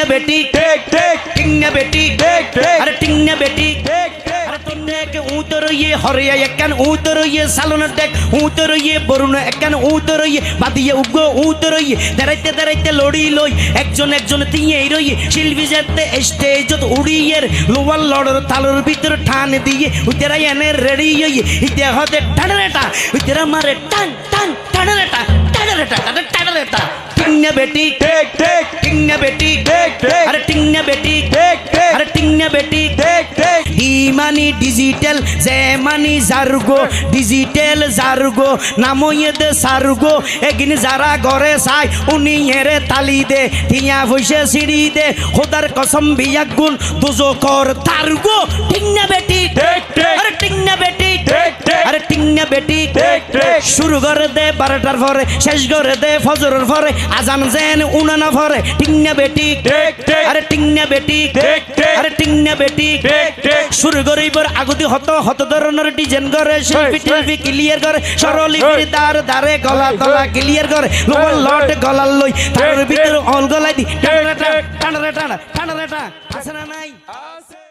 টিংনা বেটি ঠিক ঠিক টিংনা বেটি ঠিক ঠিক আরে টিংনা বেটি ঠিক ঠিক আরে তোমরা একে উতর ইয়ে হরিয়া একান উতর ইয়ে দেখ উতর ইয়ে বরুণ একান উতর ইয়ে বাদিয়ে উগ্র উতর ইয়ে দাঁড়াইতে দাঁড়াইতে লড়ি লই একজন একজন তিয়ে রই শিল্পী যাতে স্টেজত উড়িয়ের লোয়ার লড়র তালর ভিতর ঠান দিয়ে উতেরা এনে রেডি ইয়ে ইতে হতে টানারেটা উতেরা মারে টান টান টানারেটা টানারেটা টানারেটা টিংনা বেটি ঠিক ঠিক টিংনা বেটি টিংনা বেটি। আরে টিংনা বেটি। ডি মানি ডিজিটাল জে মানি জারগো। ডিজিটাল জারগো নামইয়েদে সারগো। এগিন যারা ঘরে চাই উনি এরে তালি দে। ঠিয়া ভইসে সিঁড়ি দে। খোদার কসম বিয়াগুন দুজো কর তারগো। টিংনা ঠিক আরে টিংনা বেটি। ঠিক ঠিক। শুরু করে দে বারোটার পরে শেষ করে দে ফজরের পরে। আজান জেন উনানা পরে টিংনা বেটি। ঠিক ঠিক। আরে টিংনা বেটি। ঠিক ঠিক। আরে টিংনা বেটি। ঠিক ঠিক। শুরু করে এবার আগুতি হত হত ধরনের ডিজাইন করে। শিল্পী টিল্পি ক্লিয়ার করে। সরলি এই। দার দারে গলা তলা ক্লিয়ার করে। এই, লট গলার লই। তার ঠিক, ভিতরে অল গলাই দি। টানা ঠিক, টানা ঠিক। টানা টানা টানা আছে না নাই? আর